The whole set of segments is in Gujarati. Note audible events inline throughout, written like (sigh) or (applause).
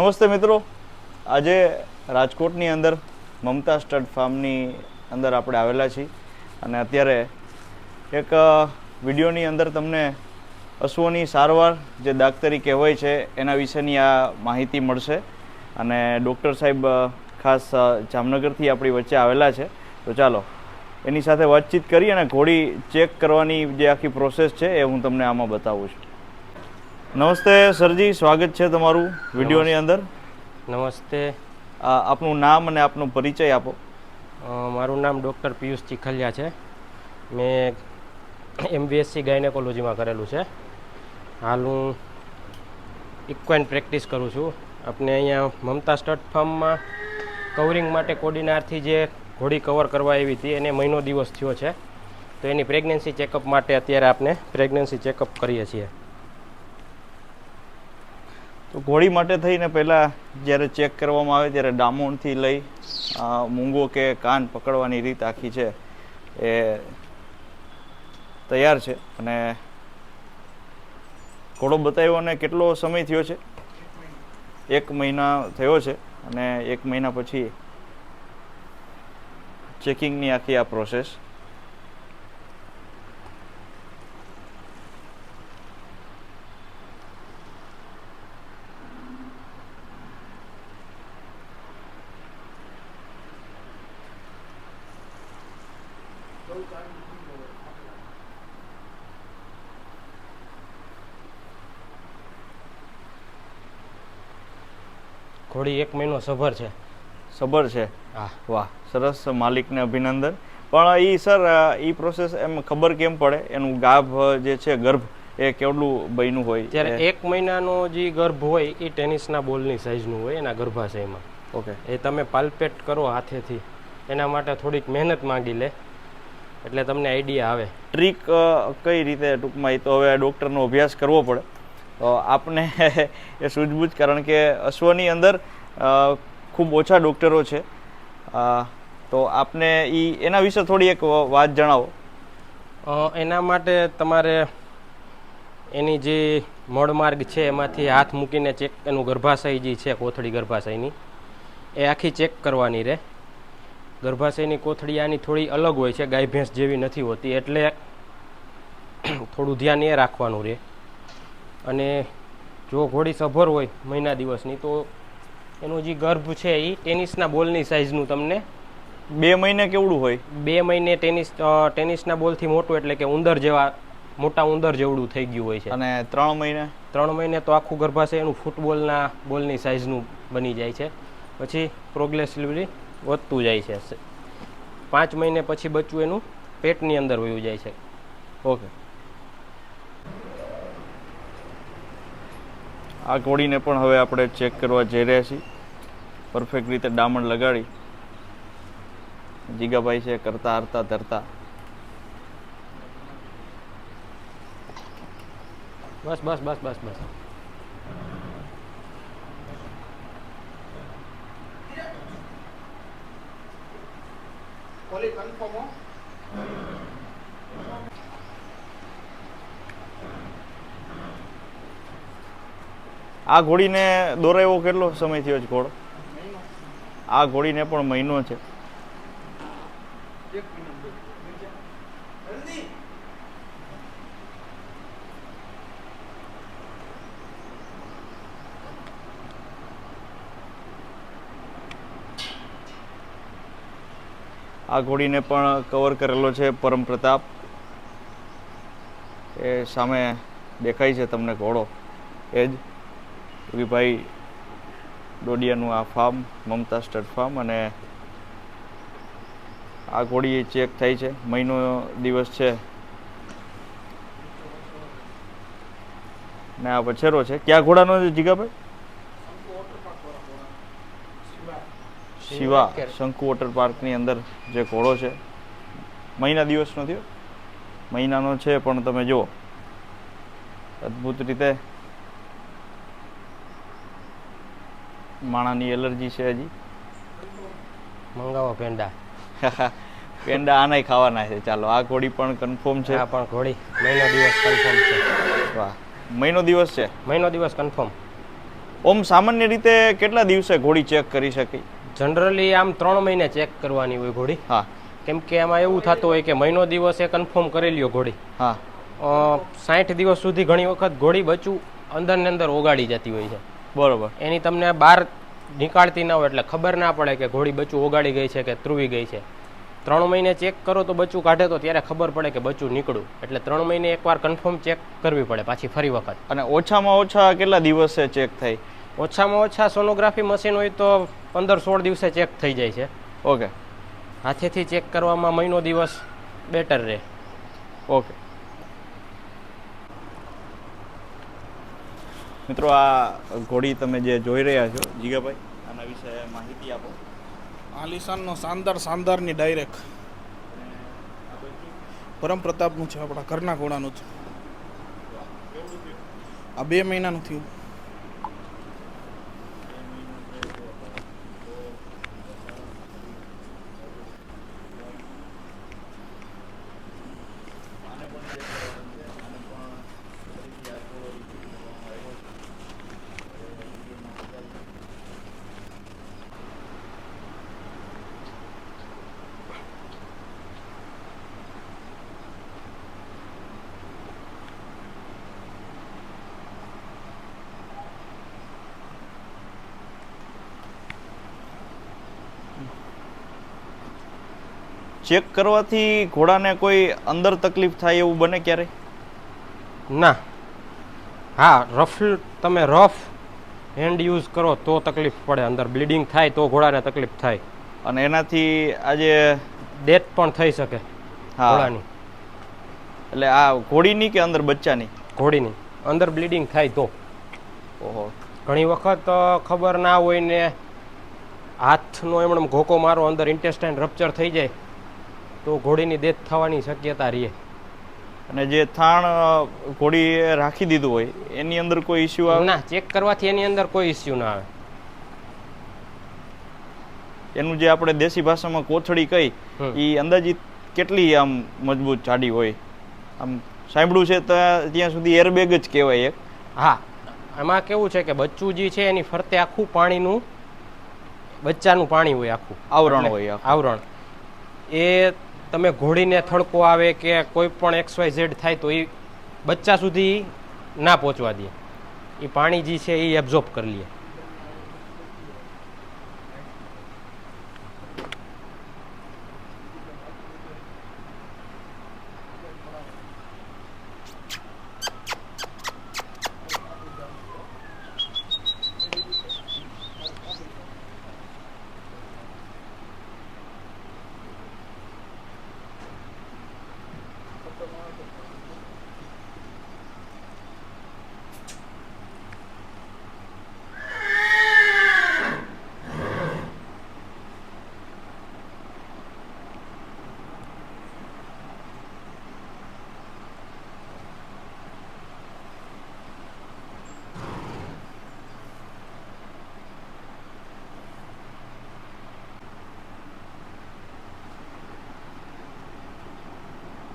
નમસ્તે મિત્રો. આજે રાજકોટની અંદર મમતા સ્ટડ ફાર્મની અંદર આપણે આવેલા છીએ અને અત્યારે એક વિડીયોની અંદર તમને અશ્વની સારવાર જે દાક્તરી કહેવાય છે એના વિશેની આ માહિતી મળશે અને ડૉક્ટર સાહેબ ખાસ જામનગરથી આપણી વચ્ચે આવેલા છે. તો ચાલો, એની સાથે વાતચીત કરી અને ઘોડી ચેક કરવાની જે આખી પ્રોસેસ છે એ હું તમને આમાં બતાવું છું. નમસ્તે સરજી સ્વાગત છે તમારું વિડીયોની અંદર. નમસ્તે. આપનું નામ અને આપનો પરિચય આપો. મારું નામ ડૉક્ટર પિયુષ ચીખલિયા છે. મેં એમબીએસસી ગાયનેકોલોજીમાં કરેલું છે. હાલ હું ઇક્વાઇન પ્રેક્ટિસ કરું છું. આપણે અહીંયા મમતા સ્ટડ ફાર્મમાં કવરિંગ માટે કોડીનારથી જે ઘોડી કવર કરવા આવી હતી એને મહિનો દિવસ થયો છે. તો એની પ્રેગ્નન્સી ચેકઅપ માટે અત્યારે આપણે પ્રેગ્નન્સી ચેકઅપ કરીએ છીએ. તો ઘોડી માટે થઈને પહેલાં જ્યારે ચેક કરવામાં આવે ત્યારે ડામોણથી લઈ મૂંગો કે કાન પકડવાની રીત આખી છે એ તૈયાર છે. અને ઘોડો બતાવ્યો અને કેટલો સમય થયો છે? એક મહિના થયો છે અને એક મહિના પછી ચેકિંગની આખી આ પ્રોસેસ ઘોડી એક મહિનો સભર છે. સબર છે? હા. વાહ સરસ માલિકને અભિનંદન. પણ એ સર એ પ્રોસેસ એમ ખબર કેમ પડે? એનું ગાભ જે છે ગર્ભ એ કેવડું બન્યું હોય? ત્યારે એક મહિનાનો જે ગર્ભ હોય એ ટેનિસના બોલની સાઇઝનું હોય એના ગર્ભાશયમાં. ઓકે. એ તમે પાલ્પેટ કરો હાથેથી. એના માટે થોડીક મહેનત માંગી લે. એટલે તમને આઈડિયા આવે. ટ્રીક કઈ રીતે ટૂંકમાં એ તો હવે ડૉક્ટરનો અભ્યાસ કરવો પડે. તો આપને (laughs) એ સૂઝબૂછ કારણ કે અશ્વની અંદર ખૂબ ઓછા ડૉક્ટરો છે. તો આપને એ એના વિશે થોડી એક વાત જણાવો. એના માટે તમારે એની જે મળમાર્ગ છે એમાંથી હાથ મૂકીને ચેક એનું ગર્ભાશય જે છે કોથળી ગર્ભાશયની એ આખી ચેક કરવાની રહે. ગર્ભાશયની કોથળી આની થોડી અલગ હોય છે ગાય ભેંસ જેવી નથી હોતી એટલે (clears throat) થોડું ધ્યાન એ રાખવાનું રહે. અને જો ઘોડી સભર હોય મહિના દિવસની તો એનું જે ગર્ભ છે એ ટેનિસના બોલની સાઇઝનું તમને બે મહિને કેવડું હોય? બે મહિને ટેનિસ ટેનિસના બોલથી મોટું એટલે કે ઉંદર જેવા મોટા ઉંદર જેવડું થઈ ગયું હોય છે. અને ત્રણ મહિને? ત્રણ મહિને તો આખું ગર્ભાશય એનું ફૂટબોલના બોલની સાઇઝનું બની જાય છે. પછી પ્રોગ્રેસિવલી વધતું જાય છે. પાંચ મહિને પછી બચ્ચું એનું પેટની અંદર વયું જાય છે. ઓકે. આ ઘોડીને પણ હવે આપણે ચેક કરવા જઈ રહ્યા છીએ. પરફેક્ટ રીતે ડામણ લગાડી. જીગાભાઈ છે કરતા હરતા ધરતા. બસ બસ બસ બસ બસ. આ ઘોડીને દોરાવ્યો કેટલો સમય થયો છે ઘોડો? આ ઘોડીને પણ મહિનો છે. આ ઘોડીને પણ કવર કરેલો છે પરમ પ્રતાપ. એ સામે દેખાય છે તમને ઘોડો. એ જ રવિભાઈ ડોડિયાનું આ ફાર્મ મમતા સ્ટડ ફાર્મ અને આ ઘોડી ચેક થાય છે. મહિનો દિવસ છે. ને આ વછેરો છે. ક્યાં ઘોડાનો છે જીગાભાઈ? શિવા શંકુ વોટર પાર્કની અંદર જે ઘોડો છે મહિના દિવસનો થયો. મહિનાનો છે પણ તમે જુઓ. અદ્ભુત રીતે માણાની એલર્જી છે હજી. મંગાવો પેંડા. (laughs) પેંડા આનાય ખાવાના છે. ચાલો આ ઘોડી પણ કન્ફર્મ છે. આ પણ ઘોડી. મહિનો દિવસ કન્ફર્મ છે. વાહ. મહિનો દિવસ છે? મહિનો દિવસ કન્ફર્મ ઓમ સામાન્ય રીતે કેટલા દિવસે ઘોડી ચેક કરી શકી? જનરલી આમ ત્રણ મહિને ચેક કરવાની હોય ઘોડી. હા. કેમ કે એમાં એવું થતું હોય કે મહિનો દિવસે કન્ફર્મ કરી લ્યો ઘોડી. હા. સાઠ દિવસ સુધી ઘણી વખત ઘોડી બચું અંદર ને અંદર ઓગાળી જતી હોય છે. બરોબર. એની તમને બહાર નીકાળતી ના હોય એટલે ખબર ના પડે કે ઘોડી બચ્ચું ઓગાળી ગઈ છે કે ત્રુવી ગઈ છે. ત્રણ મહિને ચેક કરો તો બચ્ચું કાઢે તો ત્યારે ખબર પડે કે બચ્ચું નીકળું એટલે ત્રણ મહિને એકવાર કન્ફર્મ ચેક કરવી પડે પાછી ફરી વખત. અને ઓછામાં ઓછા કેટલા દિવસે ચેક થાય? ઓછામાં ઓછા સોનોગ્રાફી મશીન હોય તો પંદર સોળ દિવસે ચેક થઈ જાય છે. ઓકે. હાથેથી ચેક કરવામાં મહિનો દિવસ બેટર રહે. ઓકે. મિત્રો આ ઘોડી તમે જે જોઈ રહ્યા છો જીગાભાઈ આના વિશે માહિતી આપો. આલિશાનનો શાનદાર શાનદારની ડાયરેક્ટ પરમ પ્રતાપનું છે આપણા ઘરના ઘોડાનું છે આ બે મહિનાનું થયું. ચેક કરવાથી ઘોડાને કોઈ અંદર તકલીફ થાય એવું બને ક્યારે? ના. હા રફ તમે રફ હેન્ડ યુઝ કરો તો તકલીફ પડે. અંદર બ્લીડિંગ થાય તો ઘોડાને તકલીફ થાય. અને એનાથી આજે ડેથ પણ થઈ શકે હા. ઘોડાની. એટલે આ ઘોડીની કે અંદર બચ્ચાની? ઘોડીની. અંદર બ્લીડિંગ થાય તો. ઓહો. ઘણી વખત ખબર ના હોય ને હાથનો એમણે ઘોકો મારો અંદર ઇન્ટેસ્ટાઇન રપ્ચર થઈ જાય. તો ઘોડીની ડેથ થવાની શક્યતા રહે. અને જે થાણ ઘોડી ઘોડીએ રાખી દીધું હોય એની અંદર કોઈ ઇસ્યુ આવે? ના ચેક કરવાથી એની અંદર કોઈ ઇસ્યુ ના આવે. એનું જે આપણે દેશી ભાષામાં કોથળી કહી એ અંદાજિત કેટલી આમ મજબૂત જાડી હોય? આમ સાંભળ્યું છે ત્યાં ત્યાં સુધી એરબેગ જ કહેવાય એક. હા એમાં કેવું છે કે બચ્ચું જે છે એની ફરતે આખું પાણીનું બચ્ચાનું પાણી હોય આખું. આવરણ હોય આવરણ. એ તમે ઘોડીને થડકો આવે કે કોઈ પણ એક્સ વાય ઝેડ થાય તો એ બચ્ચા સુધી ના પહોંચવા દે. એ પાણી જે છે એ એબ્ઝોર્બ કરી લે.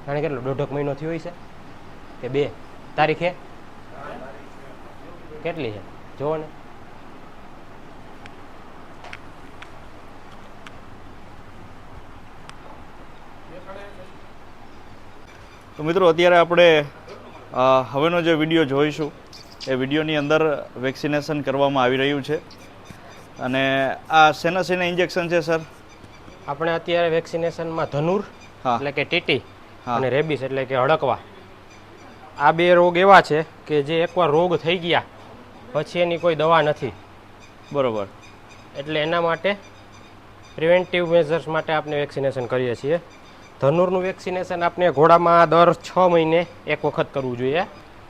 જાણે કેટલો? દોઢક મહિનો થયો હોય છે કે બે? તારીખે? કેટલી છે? જુઓ ને. તો મિત્રો અત્યારે આપણે હવેનો જે વીડિયો જોઈશું એ વિડીયોની અંદર વેક્સિનેશન કરવામાં આવી રહ્યું છે. અને આ શેના સેના ઇન્જેક્શન છે સર? આપણે અત્યારે વેક્સિનેશનમાં ધનુર હા. એટલે કે ટીટી. અને રેબિસ એટલે કે હડકવા. આ બે રોગ એવા છે કે જે એકવાર રોગ થઈ ગયા પછી એની કોઈ દવા નથી. બરોબર. એટલે એના માટે પ્રિવેન્ટિવ મેઝર્સ માટે આપણે વેક્સિનેશન કરીએ છીએ. ધનુરનું વેક્સિનેશન આપણે ઘોડામાં દર છ મહિને એક વખત કરવું જોઈએ.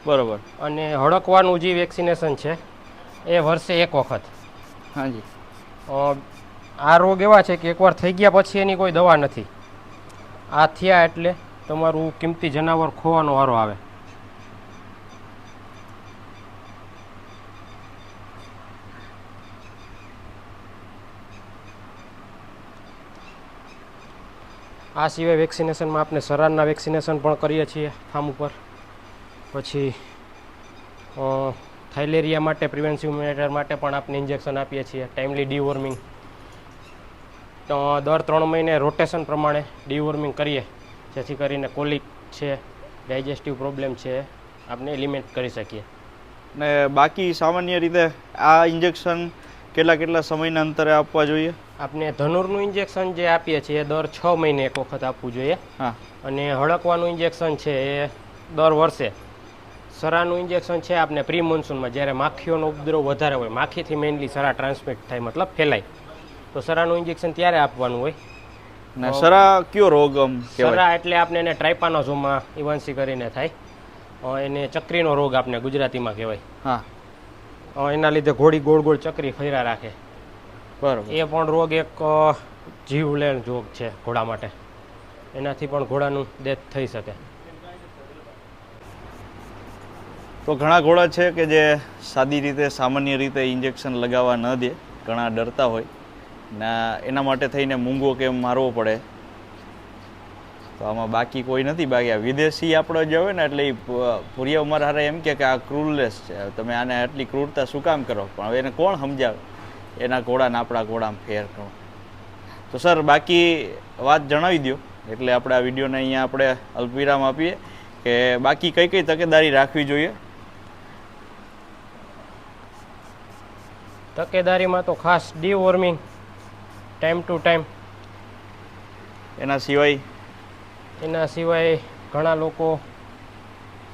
બરોબર. અને હડકવાનું જે વેક્સિનેશન છે એ વર્ષે એક વખત. હાજી. આ રોગ એવા છે કે એકવાર થઈ ગયા પછી એની કોઈ દવા નથી. આ થયા એટલે તમારું કિંમતી જનાવર ખોવાનો વારો આવે. આ સિવાય વેક્સિનેશનમાં આપણે સરારના વેક્સિનેશન પણ કરીએ છીએ ફાર્મ ઉપર. પછી થાઇલેરિયા માટે, પ્રિવેન્સિવ મેટર માટે પણ આપણે ઇન્જેક્શન આપીએ છીએ. ટાઈમલી ડીવોર્મિંગ દર ત્રણ મહિને રોટેશન પ્રમાણે ડીવોર્મિંગ કરીએ. જેથી કરીને કોલિક છે ડાયજેસ્ટિવ પ્રોબ્લેમ છે આપણે એલિમેન્ટ કરી શકીએ. ને બાકી સામાન્ય રીતે આ ઇન્જેક્શન કેટલા કેટલા સમયના અંતરે આપવા જોઈએ? આપણે ધનુરનું ઇન્જેક્શન જે આપીએ છીએ એ દર છ મહિને એક વખત આપવું જોઈએ. હા. અને હળકવાનું ઇન્જેક્શન છે એ દર વર્ષે. સરાનું ઇન્જેક્શન છે આપણે પ્રી મોન્સૂનમાં જ્યારે માખીઓનો ઉપદ્રવ વધારે હોય માખીથી મેઇનલી સરા ટ્રાન્સમિટ થાય મતલબ ફેલાય. તો સરાનું ઇન્જેક્શન ત્યારે આપવાનું હોય. ને સરા કયો રોગ સરા એટલે આપણે એને ટ્રાઇપાનોઝોમા ઇવન્સી કરીને થાય. એને ચક્રીનો રોગ આપણે ગુજરાતીમાં કહેવાય. હા. એના લીધે ઘોડી ગોળ ગોળ ચક્રી ફેરા રાખે. બરાબર. એ પણ રોગ એક જીવલેણ રોગ છે ઘોડા માટે. એનાથી પણ ઘોડાનું ડેથ થઈ શકે. તો ઘણા ઘોડા છે કે જે સાદી રીતે સામાન્ય રીતે ઇન્જેક્શન લગાવવા ન દે. ઘણા ડરતા હોય. ને એના માટે થઈને મૂંગો કેમ મારવો પડે. તો આમાં બાકી કોઈ નથી. બાકી આ વિદેશી આપણો જે હોય ને એટલે એ ભૂરિયા ઉંમર હારે એમ કે આ ક્રૂરલેસ છે. તમે આને આટલી ક્રૂરતા શું કામ કરો? પણ હવે એને કોણ સમજાવે? એના ઘોડાને આપણા ઘોડામાં ફેર કરો. તો સર, બાકી વાત જણાવી દો એટલે આપણે આ વિડીયોને અહીંયા આપણે અલ્પવિરામ આપીએ કે બાકી કઈ કઈ તકેદારી રાખવી જોઈએ? તકેદારીમાં તો ખાસ ડીવોર્મિંગ ટાઈમ ટુ ટાઈમ એના સિવાય? એના સિવાય ઘણા લોકો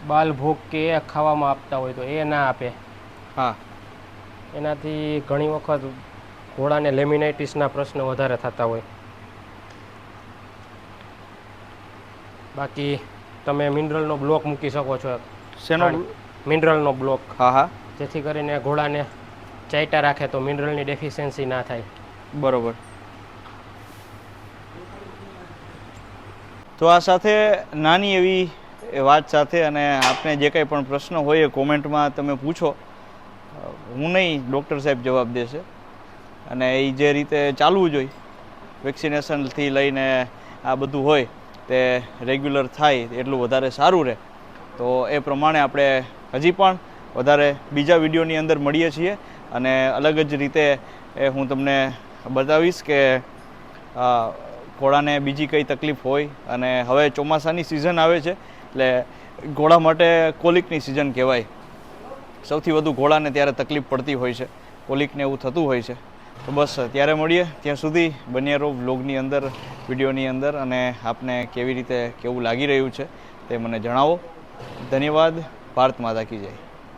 બાલ ભોગ કે એ ખાવામાં આપતા હોય તો એ ના આપે. હા. એનાથી ઘણી વખત ઘોડાને લેમિનાઇટિસના પ્રશ્ન વધારે થતા હોય. બાકી તમે મિનરલનો બ્લોક મૂકી શકો છો. શેનો મિનરલનો બ્લોક હા હા. જેથી કરીને ઘોડાને ચાઇટા રાખે તો મિનરલની ડેફિશિયન્સી ના થાય. બરોબર. તો આ સાથે નાની એવી વાત સાથે અને આપને જે કંઈ પણ પ્રશ્ન હોય એ કોમેન્ટમાં તમે પૂછો. હું નહીં, ડૉક્ટર સાહેબ જવાબ દેશે. અને એ જે રીતે ચાલવું જોઈએ, વેક્સિનેશનથી લઈને આ બધું હોય, તે રેગ્યુલર થાય, એટલું વધારે સારું રહે. તો એ પ્રમાણે આપણે હજી પણ વધારે બીજા વિડીયોની અંદર મળીએ છીએ. અને અલગ જ રીતે હું તમને બતાવીશ કે ઘોડાને બીજી કઈ તકલીફ હોય અને હવે ચોમાસાની સિઝન આવે છે, એટલે ઘોડા માટે કોલિકની સિઝન કહેવાય. સૌથી વધુ ઘોડાને ત્યારે તકલીફ પડતી હોય છે, કોલિકને એવું થતું હોય છે. તો બસ, ત્યારે મળીએ. ત્યાં સુધી બન્યા રહો વ્લોગની અંદર, વિડીયોની અંદર, અને આપને કેવી રીતે, કેવું લાગી રહ્યું છે તે મને જણાવો. ધન્યવાદ. ભારત માતા કી જય.